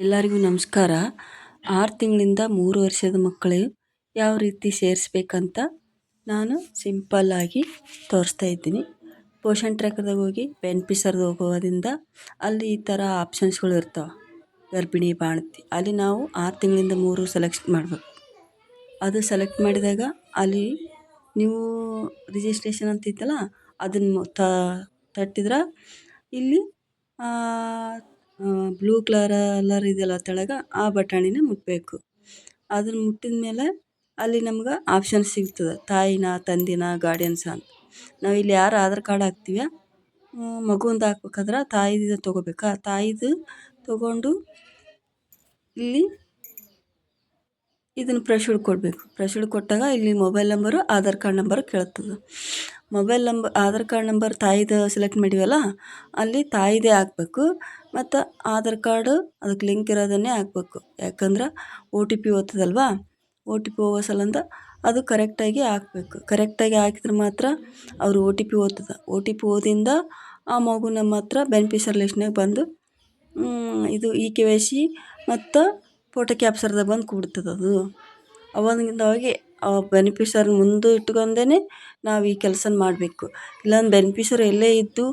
ಎಲ್ಲರಿಗೂ ನಮಸ್ಕಾರ. ಆರು ತಿಂಗಳಿಂದ ಮೂರು ವರ್ಷದ ಮಕ್ಕಳು ಯಾವ ರೀತಿ ಸೇರಿಸ್ಬೇಕಂತ ನಾನು ಸಿಂಪಲ್ಲಾಗಿ ತೋರಿಸ್ತಾ ಇದ್ದೀನಿ. ಪೋಷನ್ ಟ್ರ್ಯಾಕರ್ದಾಗ ಹೋಗಿ ಬೆನ್ಪಿಸರ್ದು ಹೋಗೋದ್ರಿಂದ ಅಲ್ಲಿ ಈ ಥರ ಆಪ್ಷನ್ಸ್ಗಳು ಇರ್ತಾವೆ. ಗರ್ಭಿಣಿ, ಬಾಣತಿ ಅಲ್ಲಿ ನಾವು ಆರು ತಿಂಗಳಿಂದ ಮೂರು ಸೆಲೆಕ್ಟ್ ಮಾಡಬೇಕು. ಅದು ಸೆಲೆಕ್ಟ್ ಮಾಡಿದಾಗ ಅಲ್ಲಿ ನೀವು ರಿಜಿಸ್ಟ್ರೇಷನ್ ಅಂತ ಇತ್ತಲ್ಲ ಅದನ್ನು ತಟ್ಟಿದ್ರೆ ಇಲ್ಲಿ ಬ್ಲೂ ಕಲರ್ ಇದೆಯಲ್ಲ ತೆಳಗೆ, ಆ ಬಟಾಣಿನ ಮುಟ್ಟಬೇಕು ಅದನ್ನ ಮುಟ್ಟಿದ ಮೇಲೆ ಅಲ್ಲಿ ನಮ್ಗೆ ಆಪ್ಷನ್ ಸಿಗ್ತದೆ, ತಾಯಿನ, ತಂದೆನ ಗಾರ್ಡಿಯನ್ಸ್ ಅಂತ. ನಾವು ಇಲ್ಲಿ ಯಾರು ಆಧಾರ್ ಕಾರ್ಡ್ ಹಾಕ್ತೀವಿ ಮಗುಂದು ಹಾಕ್ಬೇಕಾದ್ರೆ ತಾಯಿದು ತೊಗೋಬೇಕಾ? ತಾಯಿದು ತೊಗೊಂಡು ಇಲ್ಲಿ ಇದನ್ನು ಪ್ರೊಶೀಡ್ ಕೊಡಬೇಕು. ಪ್ರೊಶೀಡ್ ಕೊಟ್ಟಾಗ ಇಲ್ಲಿ mobile number Aadhaar card number ಕೇಳುತ್ತದೆ. Mobile number Aadhaar card number ತಾಯಿದು select ಮಾಡಿವಲ್ಲ, ಅಲ್ಲಿ ತಾಯಿದೇ ಹಾಕ್ಬೇಕು. ಮತ್ತು ಆಧಾರ್ ಕಾರ್ಡು ಅದಕ್ಕೆ ಲಿಂಕ್ ಇರೋದನ್ನೇ ಹಾಕ್ಬೇಕು. ಯಾಕಂದ್ರೆ ಒ ಟಿ ಪಿ ಓದ್ತದಲ್ವಾ? ಒ ಟಿ ಪಿ ಹೋಗೋ ಸಲಂದ ಅದು ಕರೆಕ್ಟಾಗಿ ಹಾಕ್ಬೇಕು. ಕರೆಕ್ಟಾಗಿ ಹಾಕಿದ್ರೆ ಮಾತ್ರ ಅವರು ಒ ಟಿ ಪಿ ಓದ್ತದೆ. ಒ ಟಿ ಪಿ ಓದಿಂದ ಆ ಮಗು ನಮ್ಮ ಹತ್ರ ಬೆನಿಫಿಷರ್ ಲಿಸ್ಟ್ನಾಗ ಬಂದು ಇದು ಇ ಕೆ ವೈ ಸಿ ಮತ್ತು ಫೋಟೋ ಕ್ಯಾಪ್ಸರ್ದಾಗ ಬಂದು ಕೂಡ್ತದೆ ಅದು ಅವಾಗಿಂದಾಗೆ ಆ ಬೆನಿಫಿಷರಿ ಮುಂದೆ ಇಟ್ಕೊಂಡೇನೆ ನಾವು ಈ ಕೆಲ್ಸನ ಮಾಡಬೇಕು. ಇಲ್ಲಾಂದ್ರೆ ಬೆನಿಫಿಷರಿ ಎಲ್ಲೇ ಇದ್ದು